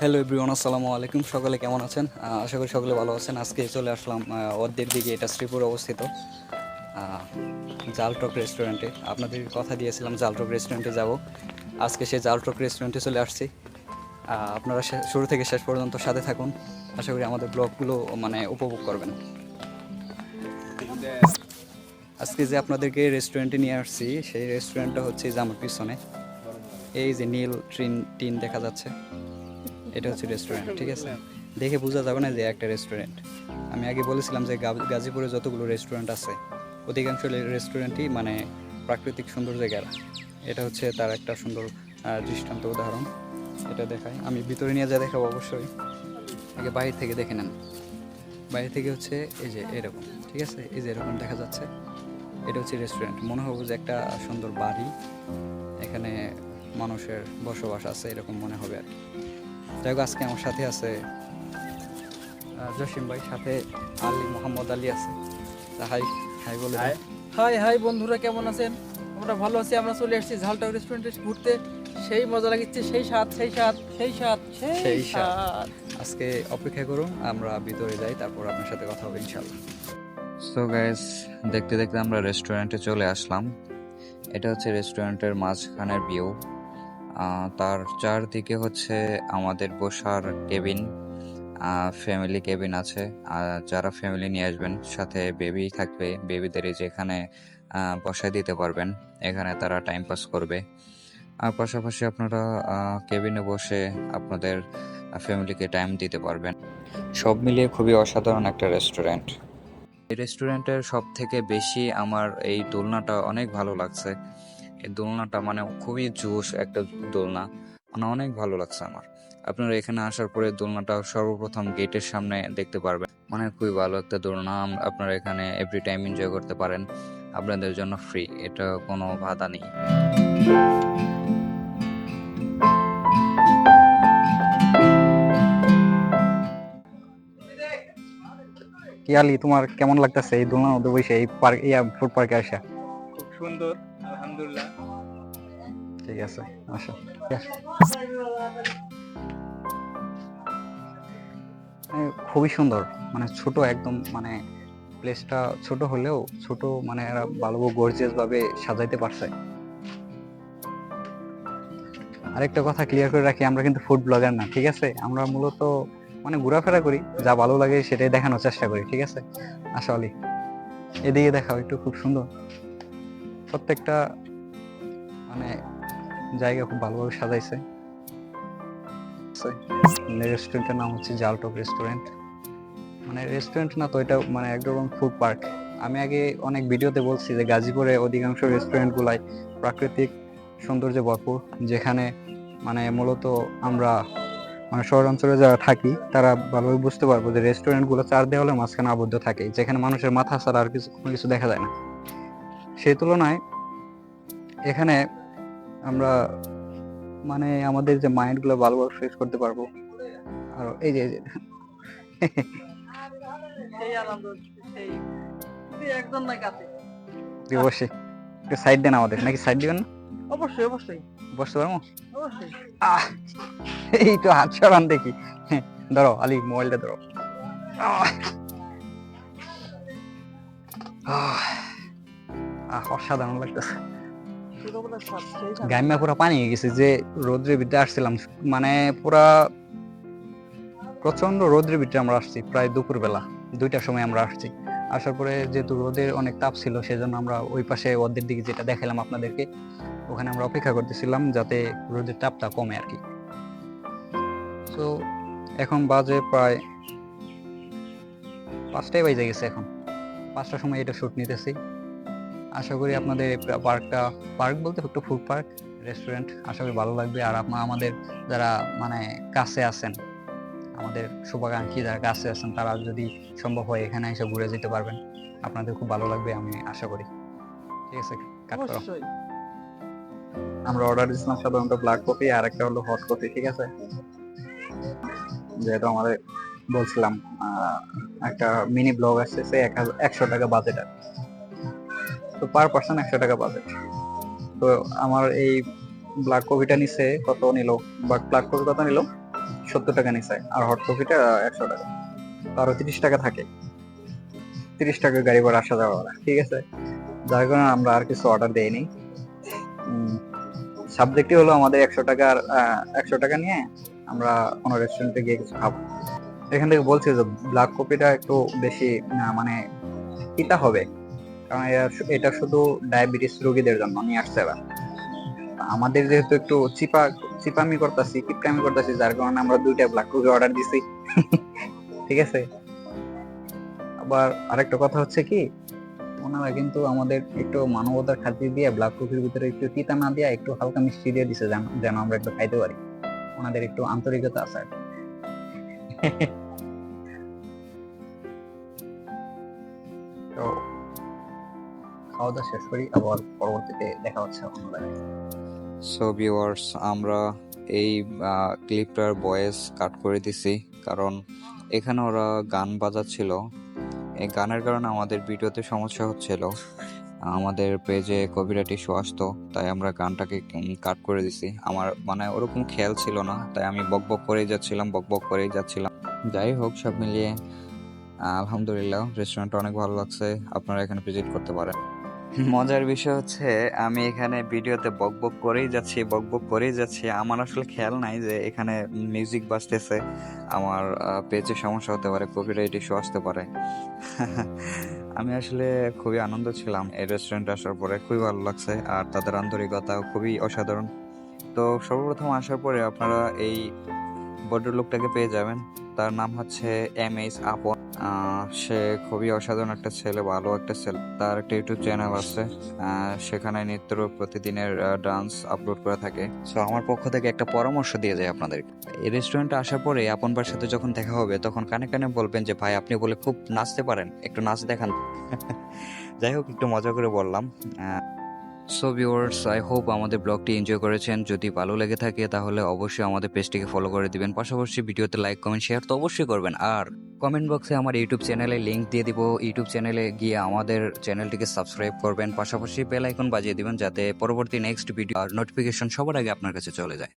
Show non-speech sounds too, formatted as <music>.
Hello everyone আসসালামু আলাইকুম। সকলে কেমন আছেন? আশা করি সকলে ভালো আছেন। আজকে চলে আসলাম অর্ধের দিকে। এটা শ্রীপুর অবস্থিত। জালটক রেস্টুরেন্টে আপনাদের কথা দিয়েছিলাম জালটক রেস্টুরেন্টে যাব। আজকে সেই জালটক রেস্টুরেন্টে চলে আসছি। আপনারা শুরু থেকে শেষ পর্যন্ত সাথে থাকুন। আশা করি আমাদের ব্লগগুলো মানে উপভোগ করবেন। আজকে যে আপনাদেরকে রেস্টুরেন্টে নিয়ে আসছি, সেই রেস্টুরেন্টটা হচ্ছে আমার পিছনে। এই যে নীল ট্রিন টিন দেখা যাচ্ছে। এটা হচ্ছে রেস্টুরেন্ট ঠিক আছে? দেখে বোঝা যাবে না যে একটা রেস্টুরেন্ট আমি আগে বলেছিলাম যে গাজীপুরে যতগুলো রেস্টুরেন্ট আছে, অধিকাংশ রেস্টুরেন্টই মানে প্রাকৃতিক সুন্দর জায়গার এটা হচ্ছে তার একটা সুন্দর দৃষ্টান্ত উদাহরণ। এটা দেখায়। আমি ভিতরে নিয়ে যা দেখাবো অবশ্যই। আগে বাইরে থেকে দেখে নেন। বাইরে থেকে হচ্ছে এই যে এরকম, ঠিক আছে? এই যে এরকম দেখা যাচ্ছে। এটা হচ্ছে রেস্টুরেন্ট মনে হবে যে একটা সুন্দর বাড়ি। এখানে মানুষের বসবাস আছে, এরকম মনে হবে আর কি। যাই আজকে আমার সাথে আছে জসিম ভাই সাথে আলী মোহাম্মদ আলী আছে। হাই হাই বলে হাই। হাই বন্ধুরা কেমন আছেন? আমরা ভালো আছি আমরা চলে এসেছি ঝালটাও রেস্টুরেন্টে ঘুরতে। সেই মজা লাগিচ্ছে সেই স্বাদ সেই স্বাদ সেই স্বাদ সেই। স্বাদ। আজকে অপেক্ষা করুন আমরা ভিতরে যাই তারপর আপনার সাথে কথা হবে ইনশাল্লাহ সো গাইস দেখতে দেখতে আমরা রেস্টুরেন্টে চলে আসলাম। এটা হচ্ছে রেস্টুরেন্টের মাঝখানের ভিউ তার চারদিকে হচ্ছে আমাদের বসার কেবিন ফ্যামিলি কেবিন আছে। যারা ফ্যামিলি নিয়ে আসবেন, সাথে বেবি থাকবে বেবিদের এই বসায় দিতে পারবেন। এখানে তারা টাইম পাস করবে। আর পাশাপাশি আপনারা কেবিনে বসে আপনাদের ফ্যামিলিকে টাইম দিতে পারবেন। সব মিলিয়ে খুবই অসাধারণ একটা রেস্টুরেন্ট এই রেস্টুরেন্টের সব থেকে বেশি আমার এই দোলনাটা অনেক ভালো লাগছে। এই দোলনাটা মানে খুবই জোশ একটা দোলনা। মানে অনেক ভালো লাগছে আমার। আপনারা এখানে আসার পরে দোলনাটা সর্বপ্রথম গেটের সামনে দেখতে পারবেন। মানে খুবই ভালো একটা দোলনা। আপনারা এখানে এভরি টাইম এনজয় করতে পারেন। আপনাদের জন্য ফ্রি এটা কোনো বাধা নেই। কি আলি তোমার কেমন লাগতেছে এই দোলনা মধ্যে বসে এই পার্ক ইয়া ফুড পার্কে আসা? খুব সুন্দর আলহামদুলিল্লাহ। ঠিক আছে, আসো। মানে খুবই সুন্দর। মানে ছোট একদম মানে প্লেসটা ছোট হলেও ছোট মানে এরা ভালো গর্জিয়াস ভাবে সাজাইতে পারছে। আরেকটা কথা ক্লিয়ার করে রাখি, আমরা কিন্তু ফুড ব্লগার না, ঠিক আছে? আমরা মূলত মানে ঘোরাফেরা করি, যা ভালো লাগে সেটাই দেখানোর চেষ্টা করি, ঠিক আছে? আসো আলি এদিকে দেখাও, একটু খুব সুন্দর। প্রত্যেকটা মানে জায়গা খুব ভালোভাবে সাজাইছে। রেস্টুরেন্টের নাম হচ্ছে জালটক রেস্টুরেন্ট মানে রেস্টুরেন্ট না তো এটা মানে একদম ফুড পার্ক আমি আগে অনেক ভিডিওতে বলছি যে গাজীপুরে অধিকাংশ রেস্টুরেন্টগুলাই প্রাকৃতিক সৌন্দর্যে ভরপুর, যেখানে মানে মূলত আমরা মানে শহর অঞ্চলে যারা থাকি, তারা ভালোভাবে বুঝতে পারব যে রেস্টুরেন্টগুলো চার দেওয়ালের মাঝখানে আবদ্ধ থাকে, যেখানে মানুষের মাথা ছাড়া আর কিছু কোনো কিছু দেখা যায় না। সেই তুলনায় এখানে আমরা মানে আমাদের যে মাইন্ডগুলো ভালোভাবে ফ্রেশ করতে পারব। আর এই যে এই একটু সাইড দেন আমাদের নাকি সাইড দিবেন না? অবশ্যই অবশ্যই। বসতে পারব? আহ এই তো হাত সরান দেখি। ধরো আলি মোবাইলটা ধরো। অসাধারণ লাগতেছে। গাইমা পুরা পানি হয়ে গেছে যে রোদ্রের ভিতরে আসছিলাম। মানে পুরা প্রচণ্ড রোদ্রের ভিতরে আমরা আসছি, প্রায় দুপুর বেলা দুইটার সময় আমরা আসছি। আসার পরে যেহেতু রোদের অনেক তাপ ছিল, সেজন্য আমরা ওই পাশে ওদের দিকে যেটা দেখালাম আপনাদেরকে, ওখানে আমরা অপেক্ষা করতেছিলাম যাতে রোদের তাপটা কমে আর কি। তো এখন বাজে প্রায় পাঁচটাই বাজে গেছে এখন। পাঁচটার সময় এটা শ্যুট নিতেছি। আশা করি আপনাদের এই পার্কটা পার্ক বলতে একটু ফুড পার্ক রেস্টুরেন্ট আশা করি ভালো লাগবে। আর আপনার আমাদের যারা মানে কাছে আছেন আমাদের শুভাকাঙ্ক্ষী যারা কাছে আছেন তারা যদি সম্ভব হয় এখানে এসে ঘুরে যেতে পারবেন। আপনাদের খুব ভালো লাগবে আমি আশা করি। ঠিক আছে কাট করো। আমরা অর্ডার দিয়েছিলাম সাধারণত ব্ল্যাক কফি আর একটা হলো হট কফি ঠিক আছে? যেহেতু আমাদের বলছিলাম একটা মিনি ব্লগ আসছে সে এক একশো টাকা বাজেট আর। তো পার পার্সন একশো টাকা বাজেট তো আমার এই ব্ল্যাক কফিটা নিছে কত নিল? ব্ল্যাক কফি কত নিল? সত্তর টাকা নিচ্ছে আর হট কফিটা একশো টাকা। তো আরও তিরিশ টাকা থাকে। তিরিশ টাকা গাড়ি ভাড়া আসা যাওয়া ঠিক আছে? যার কারণে আমরা আর কিছু অর্ডার দেইনি। সাবজেক্টই হলো আমাদের একশো টাকার একশো টাকা নিয়ে আমরা কোনো রেস্টুরেন্টে গিয়ে কিছু খাব। এখান থেকে বলছি যে ব্ল্যাক কফিটা একটু বেশি মানে পিতা হবে। কারণ এটা শুধু ডায়াবেটিস রোগীদের জন্য, নিয়ে আসছে আমাদের যেহেতু একটু চিপা, চিপামি করতেছি কিপটামি করতেছি, যার কারণে আমরা দুইটা ব্ল্যাক কফি অর্ডার দিছি। <laughs> ঠিক আছে? আবার আরেকটা কথা হচ্ছে কি, ওনারা কিন্তু আমাদের একটু মানবতার খাতির দিয়ে ব্ল্যাক কফির ভিতরে একটু তিতা না দিয়ে একটু হালকা মিষ্টি দিয়ে দিছে, যেন আমরা একটু খাইতে পারি। ওনাদের একটু আন্তরিকতা আছে <laughs> তো খাওয়া দাওয়া শেষ করি, আবার পরবর্তীতে দেখা হচ্ছে সো ভিউয়ার্স আমরা এই ক্লিপটার ভয়েস কাট করে দিছি, কারণ এখানে ওরা গান বাজাচ্ছিল। এই গানের কারণে আমাদের ভিডিওতে সমস্যা হচ্ছিল। আমাদের পেজে কপিরাইট ইস্যু আসতো, তাই আমরা গানটাকে কাট করে দিছি। আমার মানে ওরকম খেয়াল ছিল না, তাই আমি বক বক করেই যাচ্ছিলাম, বক বক করেই যাচ্ছিলাম। যাই হোক, সব মিলিয়ে, আলহামদুলিল্লাহ রেস্টুরেন্টটা অনেক ভালো লাগছে। আপনারা এখানে ভিজিট করতে পারেন। মজার বিষয় হচ্ছে, আমি এখানে ভিডিওতে বক বক করেই যাচ্ছি, বক বক করেই যাচ্ছি। আমার আসলে খেয়াল নাই যে এখানে মিউজিক বাজতেছে। আমার পেজে সমস্যা হতে পারে কপিরাইট ইস্যু আসতে পারে। <laughs> আমি আসলে খুবই আনন্দ ছিলাম। এই রেস্টুরেন্টে আসার পরে খুবই ভালো লাগছে, আর তাদের আন্তরিকতা খুবই অসাধারণ। তো সর্বপ্রথম আসার পরে আপনারা এই ভদ্রলোকটাকে পেয়ে যাবেন। তার নাম হচ্ছে এম এইচ আপন সে খুবই অসাধারণ একটা ছেলে, ভালো একটা ছেলে। তার একটা ইউটিউব চ্যানেল আছে সেখানে নিত্য প্রতিদিনের ডান্স আপলোড করে থাকে। সো আমার পক্ষ থেকে একটা পরামর্শ দিয়ে যায় আপনাদের এই রেস্টুরেন্টে আসার পরে আপনবার সাথে যখন দেখা হবে, তখন কানে কানে বলবেন যে, ভাই, আপনি বলে খুব নাচতে পারেন। একটু নাচ দেখান। <laughs> যাই হোক, একটু মজা করে বললাম। সো ভিউয়ার্স আই হোপ আমাদের ব্লগটি এনজয় করেছেন। যদি ভালো লেগে থাকে, তাহলে অবশ্যই আমাদের পেজটিকে ফলো করে দিবেন। পাশাপাশি ভিডিওতে লাইক কমেন্ট শেয়ার তো অবশ্যই করবেন। আর কমেন্ট বক্সে আমার ইউটিউব চ্যানেলে লিঙ্ক দিয়ে দিব। ইউটিউব চ্যানেলে গিয়ে আমাদের চ্যানেলটিকে সাবস্ক্রাইব করবেন। পাশাপাশি বেল আইকন বাজিয়ে দিবেন যাতে পরবর্তী নেক্সট ভিডিও আর নোটিফিকেশন সবার আগে আপনার কাছে চলে যায়।